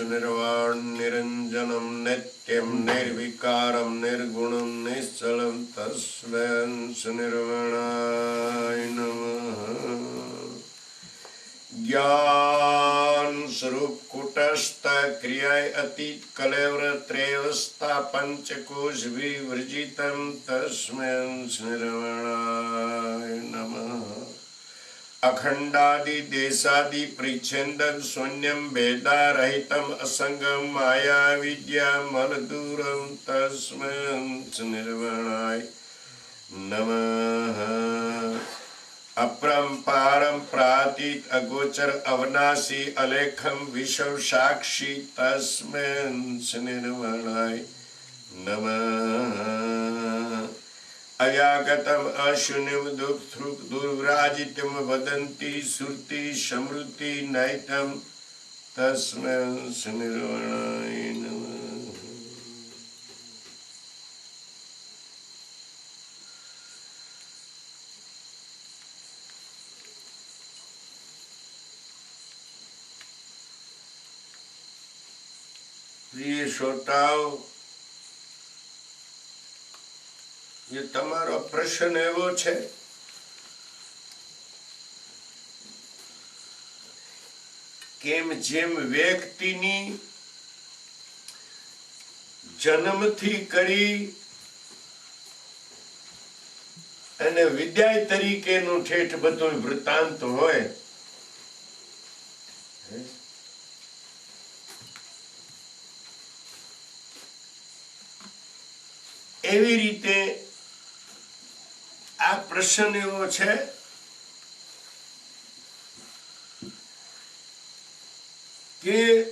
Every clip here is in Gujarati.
નિર્વાણ નિરંજનમ નિત્યમ નિર્વિકારમ નિર્ગુણમ નિશ્ચલમ તસ્મેન નિર્વણાય નમઃ જ્ઞાન સ્વરૂપ કુટસ્થ ક્રિયાય અતીત કલેવર ત્રેવસ્તા પંચકોશ વિવર્જિતમ તસ્મેન નિર્વણાય નમઃ અખંડાદિ नमः। પરિચ્છેદન શૂન્યમ ભેદારહિતમ અસંગમ માયા વિદ્યા મલદૂરમ निर्वणाय નિર્વણાય अव्यागतम दुख थ्रुक दुर्व्राजितम वदन्ति श्रुति समृति नैतम तस्म सुनिर्वण प्रिय श्रोताओं જે તમારો પ્રશ્ન એવો છે? કેમ જેમ વ્યક્તિની જન્મથી કરી અને વિદ્યાય તરીકેનું ઠેઠ બધું વૃત્તાંત હોય એવી રીતે એવો છે. કે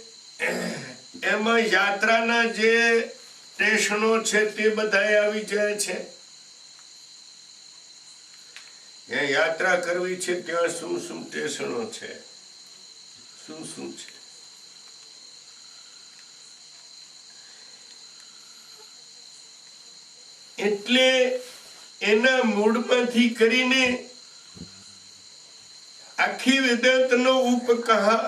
એમાં યાત્રાના જે સ્ટેશનો છે તે બધા આવી જાય છે? યાત્રા કરવી છે, ત્યાં શું શું સ્ટેશનો છે? શું શું છે? એટલે એના મૂળમાંથી કરીને આખી વેદાંતનો ઉપકહા,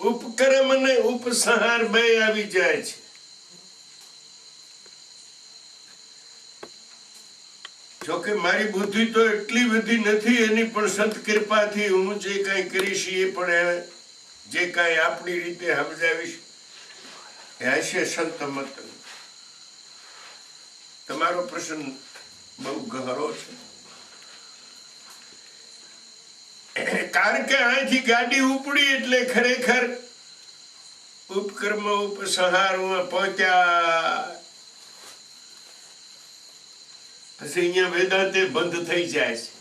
ઉપક્રમ અને ઉપસંહાર બે આવી જાય છે. જોકે મારી બુદ્ધિ તો એટલી બધી નથી, એની પણ સંત કૃપાથી હું જે કાંઈ કરીશ એ પણ જે કાંઈ આપણી રીતે સમજાવીશ હશે સંત મત તમારો પ્રશ્ન બહુ ગહરો છે. કારણ કે અહીંથી ગાડી ઉપડી એટલે ખરેખર ઉપક્રમ ઉપસંહારમાં પહોંચ્યા. પછી અહીંયા વેદાંતે બંધ થઈ જાય છે.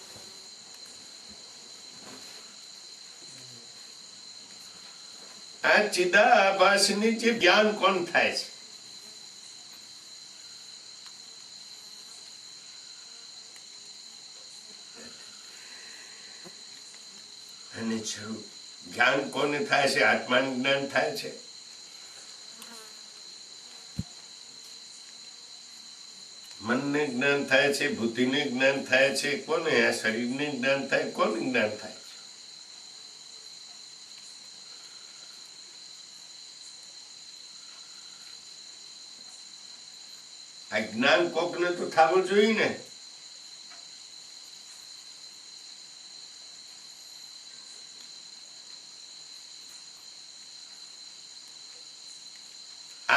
આ ચિદાભાસની જે જ્ઞાન કોણ થાય છે? જ્ઞાન કોને થાય છે? આત્માનું જ્ઞાન થાય છે. મનને જ્ઞાન થાય છે, બુદ્ધિને જ્ઞાન થાય છે. કોને? આ શરીરને જ્ઞાન થાય. કોને જ્ઞાન થાય આ જ્ઞાન કોકને તો થવું જોઈએ ને?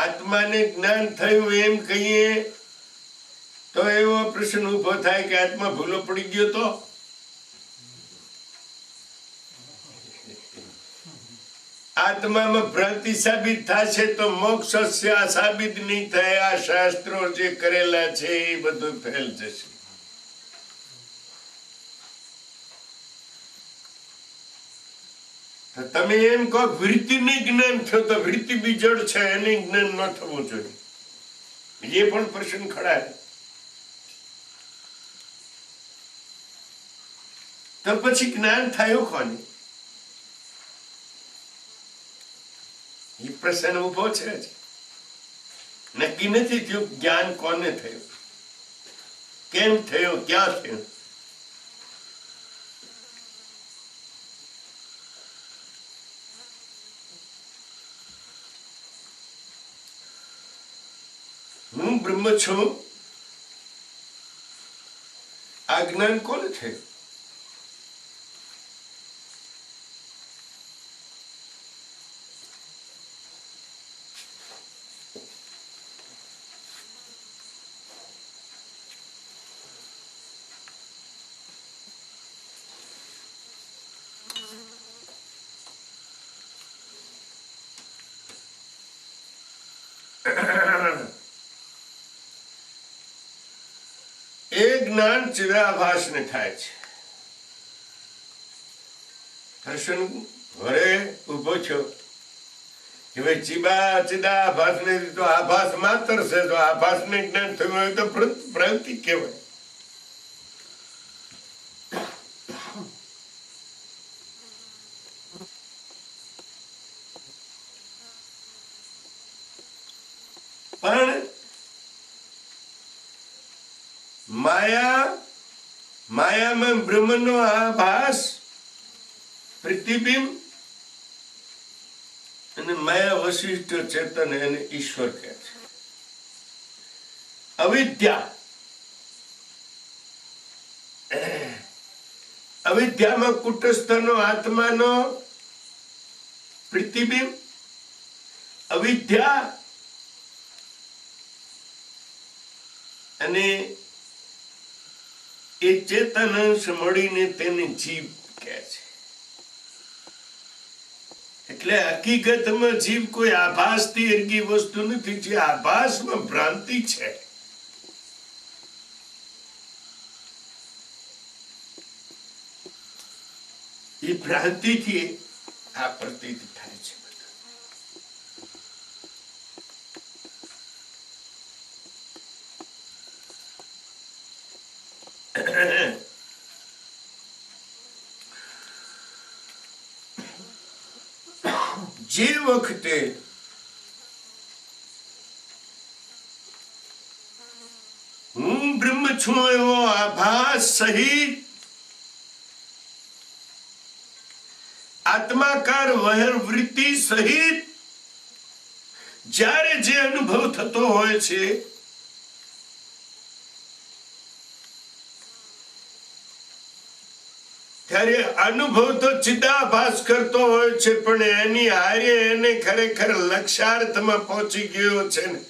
આત્માને જ્ઞાન થયું એમ કહીએ, તો એવો પ્રશ્ન ઊભો થાય કે આત્મા ભૂલો પડી ગયો તો? આત્મામાં ભ્રાંતિ સાબિત થશે તો મોક્ષ સાબિત નહીં થાય. આ શાસ્ત્રો જે કરેલા છે એ બધું ફેલ જશે. તમે એમ કહો વૃત્તિને જ્ઞાન થયો તો વૃત્તિ બીજળ છે, એને જ્ઞાન ન થવું જોઈએ. એ પણ પ્રશ્ન ખડા તો પછી જ્ઞાન થયું કોને? એ પ્રશ્ન ઊભો છે. નક્કી નથી થયું જ્ઞાન કોને થયું? કેમ થયું? ક્યાં થયું? હું બ્રહ્મ છું આ જ્ઞાન કોને થયું છે. દર્શન ઘરે ઊભો છો. કે ભાઈ ચિબા ચિદાભાસ ને તો આભાસ માત્ર છે, તો આભાસ ને જ્ઞાન થયું હોય તો પ્રવૃત્તિ કહેવાય પણ માયા માયામાં બ્રહ્મનો ભાસ પ્રતિબિંબ અને માયા વશિષ્ઠ ચેતન એને ઈશ્વર કહે છે. અવિદ્યા. અવિદ્યામાં કુટસ્થનો આત્માનો પ્રતિબિંબ. અવિદ્યા. અને એ ચેતન અંશ મળીને તેને જીવ કહે છે. એટલે હકીકતમાં જીવ કોઈ આભાસથી એરગી વસ્તુ નથી, જે આભાસમાં ભ્રાંતિ છે. એ ભ્રાંતિથી આ પ્રતીત થાય છે બધું. જે વખતે હું બ્રહ્મ છું એવો આભાસ સહિત આત્માકાર વહેર વૃત્તિ સહિત જ્યારે જે અનુભવ થતો હોય છે ત્યારે અનુભવ તો ચિદાભાસ કરતો હોય છે, પણ એની હારે એને ખરેખર લક્ષાર્થમાં પહોંચી ગયો છે ને.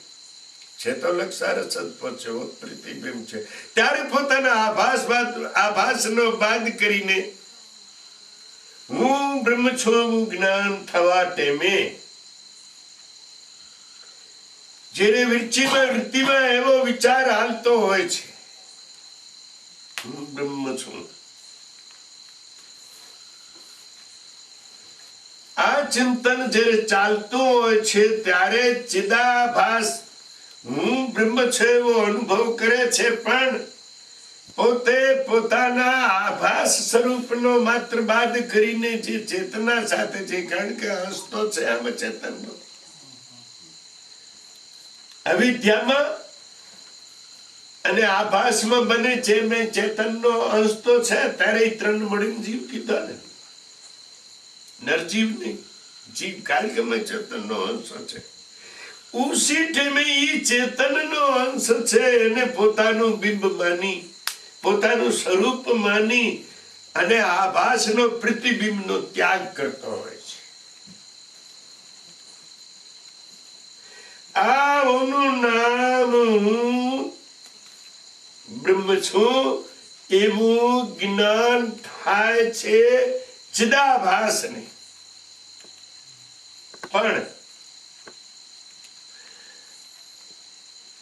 છે તો લક્ષાર્થ જ પ્રતિબિંબ છે. ત્યારે પોતાના આભાસ બાદ, આભાસનો બાદ કરીને, હું બ્રહ્મ છું જ્ઞાન થવા ટેમે. જેને વૃત્તિમાં વૃત્તિમાં એવો વિચાર હાલતો હોય છે, હું બ્રહ્મ છું. આ ચિંતન જ્યારે ચાલતું હોય છે, ત્યારે ચિદાભાસ હું બ્રહ્મ છે એવો અનુભવ કરે છે, પણ પોતે પોતાના આભાસ સ્વરૂપનો માત્ર બાદ કરીને જે ચેતના સાથે છે, કારણ કે હસતો છે આમ ચેતનનો. અવિદ્યામાં અને આભાસમાં બને છે મેં ચેતનનો અંશ તો છે, ત્યારે ત્રણ મળીને જીવ કીધો ને. નરજીવ નહીં જીવ કારણ કે મેં ચેતનનો અંશ છે. ઉસી ટાઈમે ઈ ચેતનનો અંશ છે એને પોતાનું બિંબ માની, પોતાનું સ્વરૂપ માની અને આભાસનો પ્રતિબિંબનો ત્યાગ કરતો હોય છે. આ ઓનું નામ હું બ્રહ્મ છું એવું જ્ઞાન થાય છે ચિદાભાસને પણ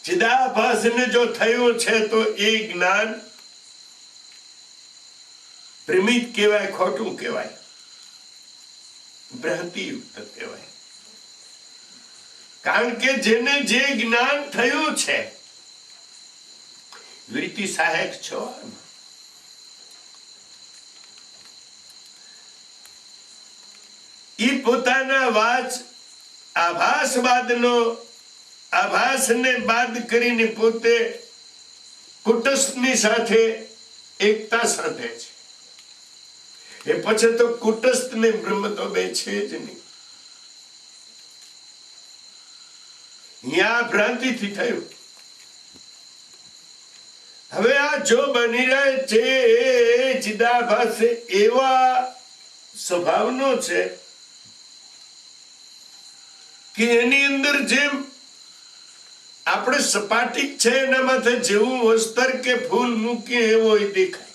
ચિદાભાસને જો થયું છે તો એ જ્ઞાન પ્રમિત કહેવાય, ખોટું કહેવાય. ભ્રાંતિયુક્ત કહેવાય. કારણ કે જેને જે જ્ઞાન થયું છે વૃત્તિ સહાયક છો આમાં. ઈ પોતાના વાચ આભાસવાદનો આભાસને બાદ કરીને પોતે કુટસ્થની સાથે, એકતા સાથે છે. એ પછી તો કુટસ્થ ને બ્રહ્મ તો બે છે જ નહીં. અહીંયા ભ્રાંતિથી થયું. હવે આ જો બની રહે છે, એ ચિદાભાસ એવા સ્વભાવનો છે કે એની અંદર જેમ આપણે સપાટી છે એના માથે જેવું વસ્તર કે ફૂલ મૂકીએ એવો દેખાય.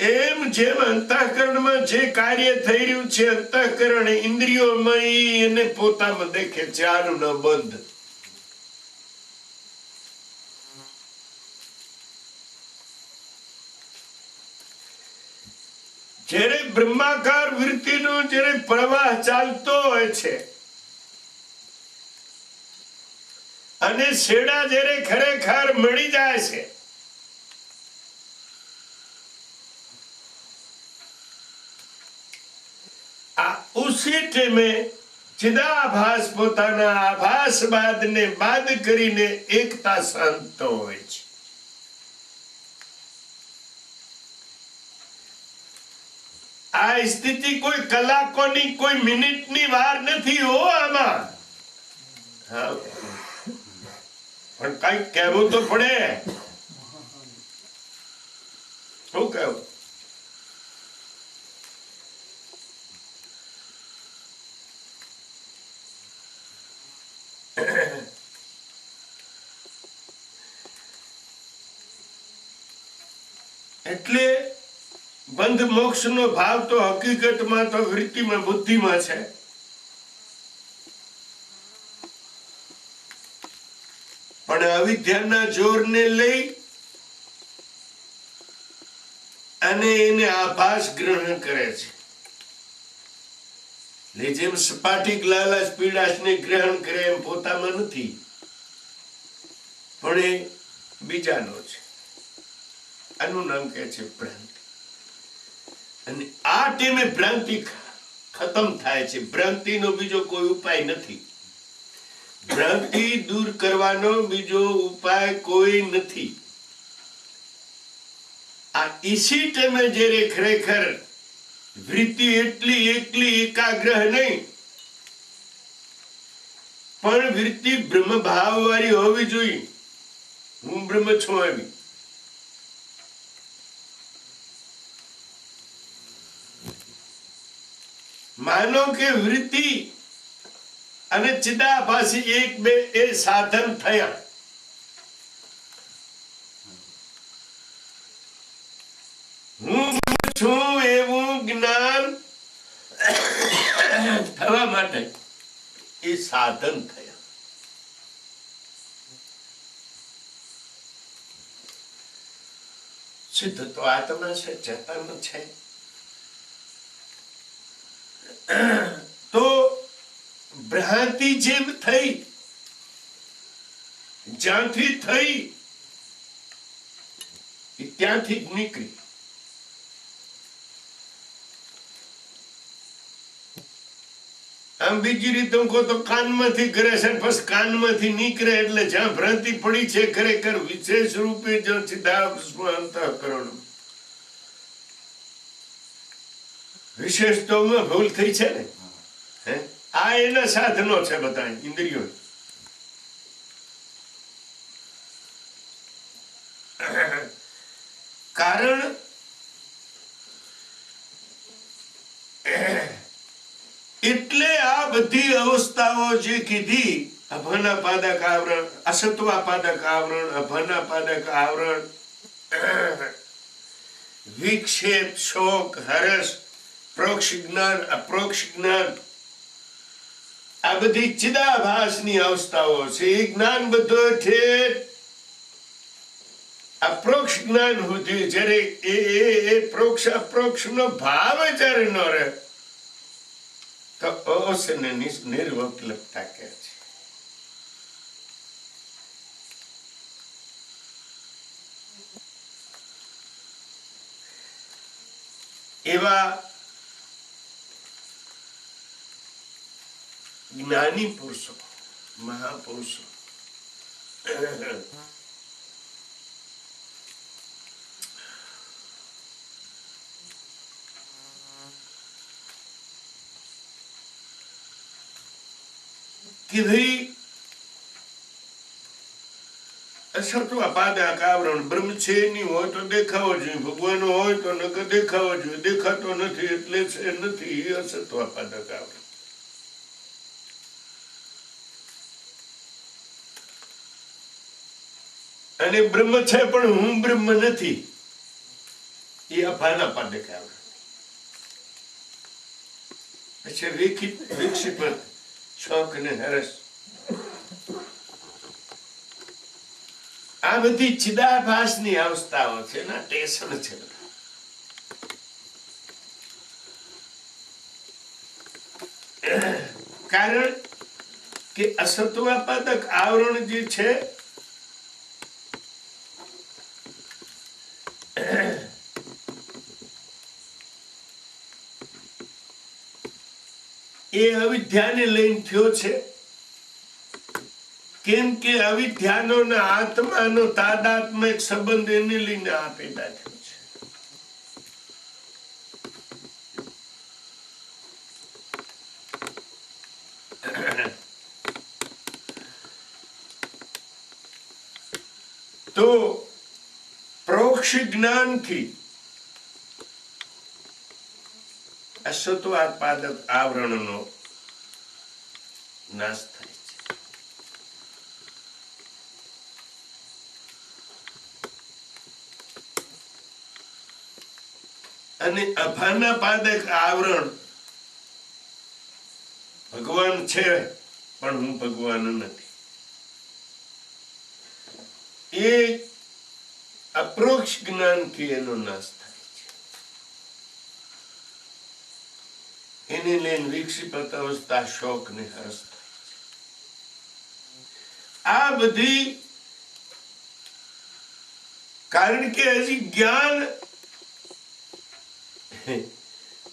એમ જેમ અંતઃકરણમાં જે કાર્ય થઈ રહ્યું છે અંતઃકરણ ઇન્દ્રિયોમાં એને પોતામાં દેખે છે ન બંધ જ્યારે બ્રહ્માકાર વૃત્તિનો જ્યારે પ્રવાહ ચાલતો હોય છે, અને છેડા જ્યારે ખરેખર મળી જાય છે ચિદાભાસ પોતાના આભાસ બાદને બાદ કરીને એકતા સાંધતો હોય છે. આ સ્થિતિ કોઈ કલાકોની, કોઈ મિનિટની વાર નથી હો આમાં. પણ કંઈક કહેવું તો પડે. શું કહેવું? એટલે બંધ મોક્ષ નો ભાવ તો હકીકતમાં તો વૃત્તિમાં, બુદ્ધિમાં છે. પણ અવિદ્યાના જોરને લઈ અને એને આભાસ ગ્રહણ કરે છે. ને જેમ સપાટી લાલાશ પીડાશને ગ્રહણ કરે એમ પોતામાં નથી, પણ એ બીજાનો છે. આનું નામ કહે છે ભ્રાંતિ અને આ ટીમે ભ્રાંતિ ખતમ થાય છે. ભ્રાંતિનો બીજો કોઈ ઉપાય નથી. ભ્રાંતિ દૂર કરવાનો બીજો ઉપાય કોઈ નથી. આ ઈસી ટાઈમે જ્યારે ખરેખર વૃત્તિ એટલી એકલી એકાગ્રહ નહીં. પણ વૃત્તિ બ્રહ્મ ભાવ વાળી હોવી જોઈએ. હું બ્રહ્મ છું એવી માનો કે વૃત્તિ અને ચિદાભાસી એક બે એ સાધન થયા. થવા માટે એ સાધન થયા. સિદ્ધ તો આત્મા છે, ચેતન છે. તો ભ્રાંતિ જેમ થઈ, જ્યાંથી થઈ ત્યાંથી જ નીકળી. આમ બીજી રીતે હું કહું તો કાનમાંથી કરે છે બસ કાનમાંથી નીકળે એટલે જ્યાં ભ્રાંતિ પડી છે, ખરેખર વિશેષ રૂપે જો સીધા અંતઃકરણ વિશેષ ભૂલ થઈ છે ને? આ એના સાધનો છે બધા ઇન્દ્રિયો. કારણ એટલે આ બધી અવસ્થાઓ જે કીધી અભના પાદક આવરણ અસત્વા પાદક આવરણ અભના પાદક આવરણ વિક્ષેપ, શોક હરસ પ્રોક્ષ જ્ઞાન અપ્રોક્ષ જ્ઞાન આ બધી ચિદાભાસની અવસ્થાઓ છે. એ જ્ઞાન બધું છે અપ્રોક્ષ જ્ઞાન સુધી જ્યારે એ પ્રોક્ષ અપ્રોક્ષ નો ભાવ જ્યારે ન રહે, તો અવશ્ય નિર્વકલતા કહે છે. એવા જ્ઞાની પુરુષો, મહાપુરુષો. કે ભાઈ અસત્વ પાદક આવરણ બ્રહ્મ છે નહીં હોય તો દેખાવો જોઈએ. ભગવાન હોય તો નકર દેખાવો જોઈએ. દેખાતો નથી એટલે છે નથી. અસત્વ પાદક આવરણ અને બ્રહ્મ છે, પણ હું બ્રહ્મ નથી. એ અભાના ને હરસ. આ બધી ચિદાભાસની અવસ્થાઓ છે ના ટેશન છે કારણ કે અસત્વાપાદક આવરણ જે છે એ અવિદ્યાને લઈને થયો છે. કેમ કે અવિદ્યાનો ને આત્માનો તાદાત્મક સંબંધ એને લઈને આ પેદા થયો છે. તો પ્રોક્ષ જ્ઞાનથી અસત્વાત્પાદક આવરણનો નાશ થાય છે. અને અભાના પાદક આવરણ ભગવાન છે, પણ હું ભગવાન નથી. એ અપ્રોક્ષ જ્ઞાનથી એનો નાશ થાય. એને લઈને વિકસિત અવસ્થા શોક ને હર્ષ આ બધી કારણ કે હજી જ્ઞાન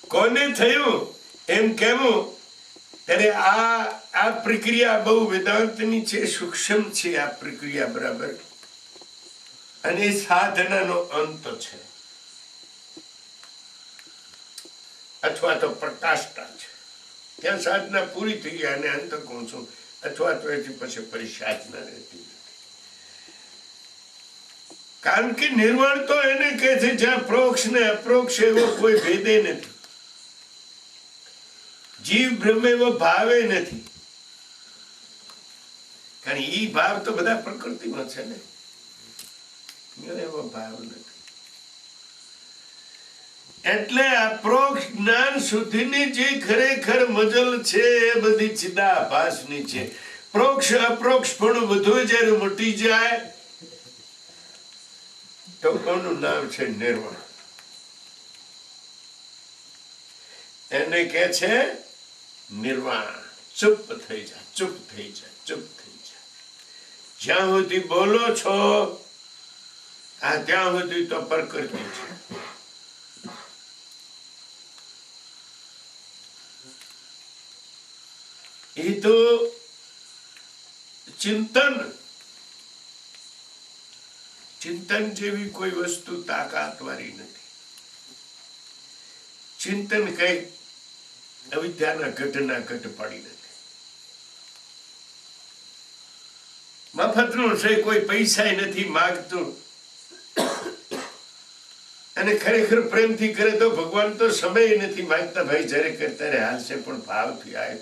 કોને થયું એમ કેવું ત્યારે આ આ પ્રક્રિયા બહુ વેદાંતની છે સૂક્ષ્મ છે આ પ્રક્રિયા બરાબર અને સાધનાનો અંત છે અથવા તો પ્રકાશતા છે. ત્યાં સાધના પૂરી થઈ ગયા અને અંત છું, અથવા તો એથી પછી પરિસાધના રહેતી નથી. કારણ કે નિર્વાણ તો એને કહે છે, જ્યાં પ્રોક્ષ ને અપ્રોક્ષ એવો કોઈ ભેદે નથી. જીવ બ્રહ્મ ભાવે નથી. કારણ એ ભાવ તો બધા પ્રકૃતિમાં છે ને. એવો ભાવ નથી. એટલે અપ્રોક્ષ જ્ઞાન સુધીની જે ખરેખર મજલ છે એ બધી ચિદાભાસની છે. પ્રોક્ષ, અપ્રોક્ષ પણ વધુ જ્યારે મટી જાય નામ છે નિર્વાણ? એને કે છે નિર્વાણ. ચૂપ થઈ જાય ચૂપ થઈ જાય ચૂપ થઈ જાય જ્યાં સુધી બોલો છો, આ ત્યાં સુધી તો પ્રકૃતિ છે. એ તો ચિંતન ચિંતન જેવી કોઈ વસ્તુ તાકાતવાળી નથી. ચિંતન કઈ અવિદ્યાના ઘટના ઘટ પડી નથી. મફતનું છે, કોઈ પૈસા નથી માગતું. અને ખરેખર પ્રેમથી કરે તો ભગવાન તો સમય નથી માગતા. ભાઈ, જ્યારે કરતા રે હાલશે પણ ભાવથી આય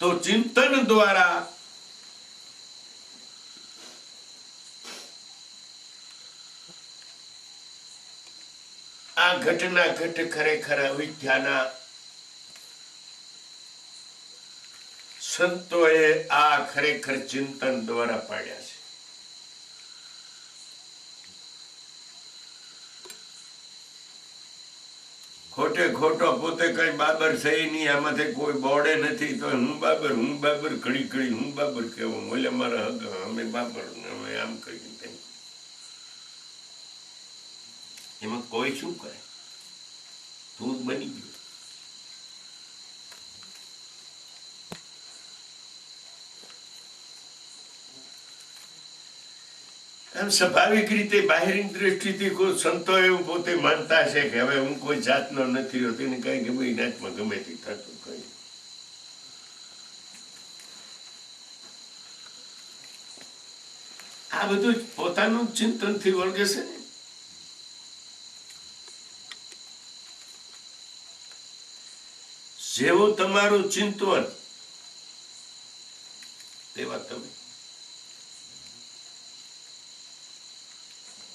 તું ચિંતન દ્વારા આ ઘટના ઘટ ખરેખર અવિદ્યાના સંતોએ આ ખરેખર ચિંતન દ્વારા પાડ્યા છે. ખોટે ખોટો પોતે કઈ બાબર છે નહીં, આમાંથી કોઈ બોડે નથી, તો હું બાબર હું બાબર ઘડી ઘડી હું બાબર કેવો બોલે મારા હગ, અમે બાબર, અમે આમ કરી તેમ. એમાં કોઈ શું કરે? તું બની ગયો. આમ સ્વાભાવિક રીતે બાહેરી દ્રષ્ટિથી કોઈ સંતો એવું પોતે માનતા છે કે હવે હું કોઈ જાતનો નથી રહ્યો. ને કઈ એ નાચમાં ગમે તે થતું કઈ આ બધું પોતાનું ચિંતનથી વળગે છે ને? જેવું તમારું ચિંતન તેવા તમે.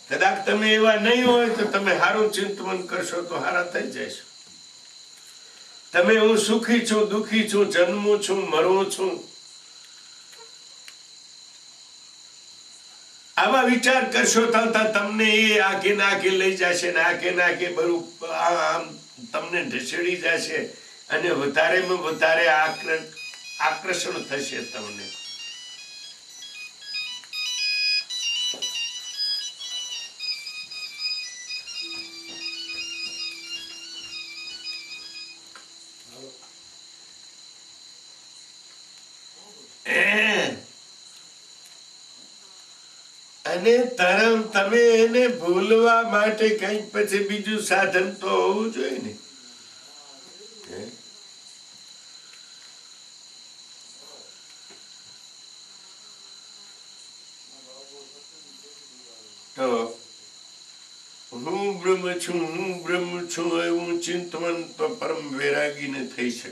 કદાચ તમે એવા નહીં હોય તો તમે સારું ચિંતવન કરશો તો સારા થઈ જશો તમે હું સુખી છું, દુખી છું, જન્મું છું મરવું છું. આવા વિચાર કરશો તો તમને એ આગે નાખે લઈ જશે ને આગે નાકે બરું આમ તમને ઢસડી જશે અને વધારે આકર્ષ આકર્ષણ થશે તમને. અને તરમ તમે એને ભૂલવા માટે કંઈક પછી બીજું સાધન તો હોવું જોઈએ ને. હું બ્રહ્મ છું, હું બ્રહ્મ છું, એવું ચિંતવન તો પરમ વૈરાગીને થઈ શકે.